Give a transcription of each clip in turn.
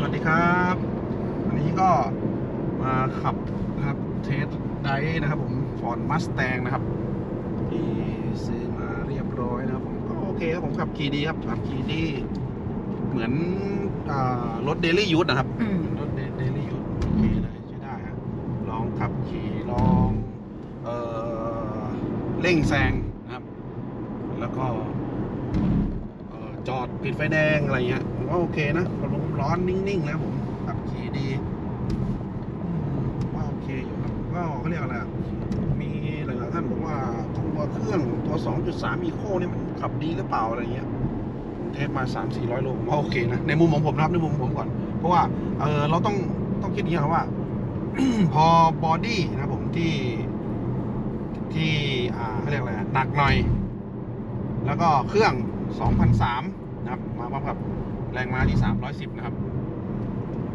สวัสดีครับ วันนี้ก็มาขับนะครับเทสไดนะครับผมฟอนมัสแตงนะครับที่ซื้อมาเรียบร้อยนะครับผมก็โอเคครับผมขับขี่ดีครับขับขี่ดีเหมือนอารถเดลี่ยูทนะครับอืมรถเดลี่ยูทโอเคเลยใช้ได้ฮะลองขับขี่ลองเอ่อเร่งแซงนะครับ แล้วก็เอ่อจอดปิดไฟแดงอะไรเงี้ยผมว่าโอเคนะลม ร้อนนิ่งๆแล้วผมขับขี่ดีว่าโอเคอยู่ครับก็เขาเรียกอะไรมีหลายๆท่านบอกว่าตัวเครื่องตัว 2.3อีโคเนี่ยมันขับดีหรือเปล่าอะไรเงี้ยเทสมา 3 4 0 0โลผมว่าโอเคนะในมุมของผมนะครับในมุมของผมก่อน เพราะว่าเออเราต้องต้องคิดอย่างนี้ครับว่า พอบอดี้นะผมที่ที่อ่าเขาเรียกอะไรหนักหน่อย แล้วก็เครื่อง 2003 นะครับ มาพร้อมกับ แรงม้าที่ 310 นะครับ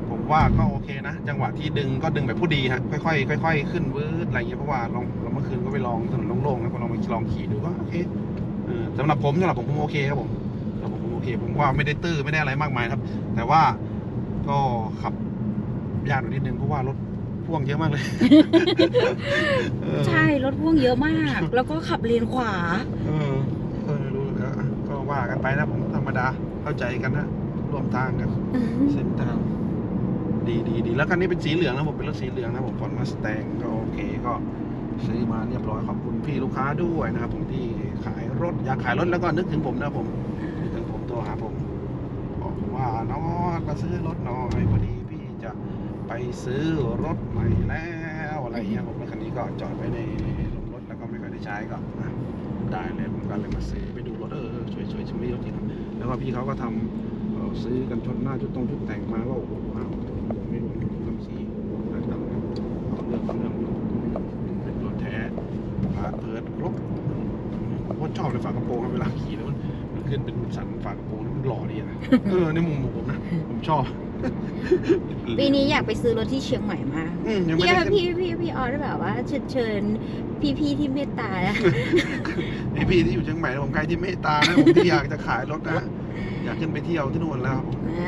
ผมว่าก็โอเคนะ จังหวะที่ดึงก็ดึงแบบผู้ดีฮะค่อยๆค่อยๆขึ้นวืดอะไรอย่างเงี้ยเพราะว่าลองเราเมื่อคืนก็ไปลองถนนโล่งๆนะพอลองไปลองขี่ดูก็โอเคเออสำหรับผมสำหรับผมผมโอเคครับผมสำหรับผมผมโอเค ผมว่าไม่ได้ตื้อไม่ได้อะไรมากมายครับ แต่ว่าก็ขับยากหน่อยนิดนึงเพราะว่ารถพ่วงเยอะมากเลยเออใช่รถพ่วงเยอะมาก แล้วก็ขับเลนขวา เออเออรู้แล้วก็ว่ากันไปนะผมธรรมดาเข้าใจกันนะ ร่วมทางกัน เส้นทางดีดีดีแล้วคันนี้เป็นสีเหลืองนะผมเป็นรถสีเหลืองนะผมฟอนมาสแตงก็โอเคก็ซื้อมาเรียบร้อยขอบคุณพี่ลูกค้าด้วยนะครับผมที่ขายรถอยากขายรถแล้วก็นึกถึงผมนะผมนึกถึงผมตัวหาผมบอกว่าน้องมาซื้อรถหน่อยพอดีพี่จะไปซื้อรถใหม่แล้วอะไรเงี้ยผมรถคันนี้ก็จอดไว้ในโรงรถแล้วก็ไม่ค่อยได้ใช้ก็อะได้เลยผมก็เลยมาซื้อไปดูรถเออเออสวยสวยชิมไม่รถจริงแล้วก็พี่เขาก็ทำเอ่อ ซื้อกันชนหน้าชุดตรงชุดแต่งมาก็โอ้โหว้าวไม่รวมทำสีนะครับเอาเรื่องเอาเรื่องเป็นตัวแท้พาเพิร์ดครบผมชอบเลยฝากระโปรงเวลาขี่แล้วมันมันขึ้นเป็นสันฝากระโปรงมันหล่อดีนะเออในมุมของผมนะผมชอบปีนี้อยากไปซื้อรถที่เชียงใหม่มากอืมยังไม่พี่พี่พี่พี่ออสแบบว่าเชิญเชิญพี่พี่ที่เมตตาอะไอพี่ที่อยู่เชียงใหม่ผมใครที่เมตตานะผมที่อยากจะขายรถนะ อยากขึ้นไปเที่ยวที่นู่นแล้ว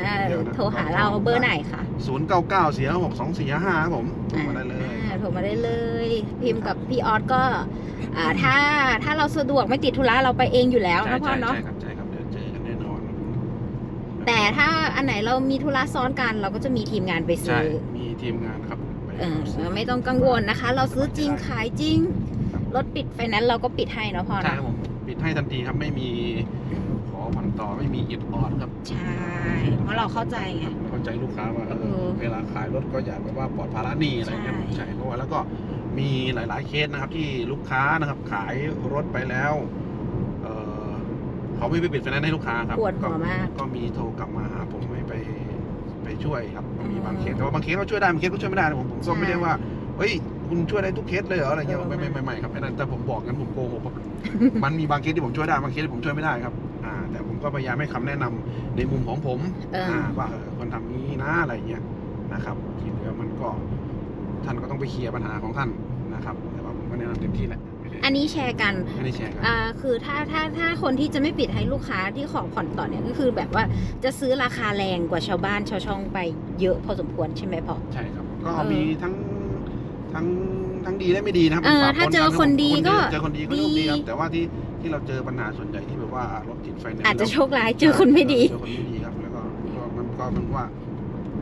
อ่าเดี๋ยวนะ โทรหาเราเบอร์ไหนคะศูนย์เก้าเก้าเสียหกสองสี่ห้าครับผมโทรมาได้เลยอ่าโทรมาได้เลย พิมพ์กับพี่ออสก็อ่าถ้าถ้าเราสะดวกไม่ติดธุระเราไปเองอยู่แล้วนะพ่อเนาะ ใช่ครับใช่ครับเดี๋ยวเจอกันแน่นอนแต่ถ้าอันไหนเรามีธุระซ้อนกัน เราก็จะมีทีมงานไปใช่ซื้อมีทีมงานครับไปเออไม่ต้องกังวลนะคะ เราซื้อจริงขายจริงรถปิดไฟแนนซ์เราก็ปิดให้เนาะพ่อใช่เนาะครับผมปิดให้ทันทีครับไม่มี ขอผ่อนต่อไม่มีอิดออดครับ ใช่ เพราะเราเข้าใจไง เข้าใจลูกค้าว่าเอเอออเวลาขายรถก็อยากแบบว่าปลอดภาระหนี้อะไรเงี้ยใช่ใช่เพราะว่าแล้วก็มีหลาย ๆเคสนะครับ ที่ลูกค้านะครับ ขายรถไปแล้วเออเขาไม่ไปปิดไฟแนนซ์ให้ลูกค้าครับปวดหัวก็มาก ก็มีโทรกลับมาหาผมให้ไปไปช่วยครับก็มีอืมบางเคสแต่ว่าบางเคสก็ช่วยได้บางเคสก็ช่วยไม่ได้นะผมผมก็ไม่ได้ว่าเฮ้ยคุณช่วยได้ทุกเคสเลยเหรออะไรเงี้ยเออไม่ไม่ไม่ไม่ครับไอ้นั่นแต่ผมบอกงั้นผมโกหกครับมันมีบางเคสที่ผมช่วยได้บางเคสที่ผมช่วยไม่ได้ครับอ่าแต่ผม ก็พยายามให้คำแนะนำในมุมของผมเอออ่ว่าเออคนทำนี้นะอะไรเงี้ยนะครับที่เหลือมันก็ท่านก็ต้องไปเคลียร์ปัญหาของท่านนะครับแต่ว่าผมก็แนะนำเต็มที่แหละไม่ได้อันนี้แชร์กันไม่ได้แชร์กันอ่าคือถ้าถ้าถ้าคนที่จะไม่ปิดให้ลูกค้าที่ขอผ่อนต่อเนี่ยก็คือแบบว่าจะซื้อราคาแรงกว่าชาวบ้านชาวช่องไปเยอะพอสมควรใช่ไหมพ่อใช่ครับ ก็เออมีทั้งทั้งทั้งดีและไม่ดีนะครับเออปะปนถ้าเจอกัคนดีก็เจอคนดีก็โชคดีครับดีแต่ว่าที่ ที่เราเจอปัญหาส่วนใหญ่ที่แบบว่ารถติดไฟแนนซ์อาจจะแล้วโชคร้ายเจอคนไม่ดี เจอคนไม่ดีครับแล้วก็ก็มันก็มันว่า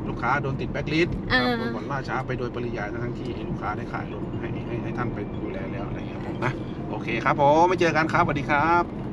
ลูกค้าโดนติดแบ็คลิสต์เออผลล่าช้าไปโดยปริยายทั้งๆที่ลูกค้าได้ขายรถให้ให้ให้ท่านไปดูแลแล้วอะไรอย่างเงี้ยครับผมนะโอเคครับผมไม่เจอกันครับสวัสดีครับ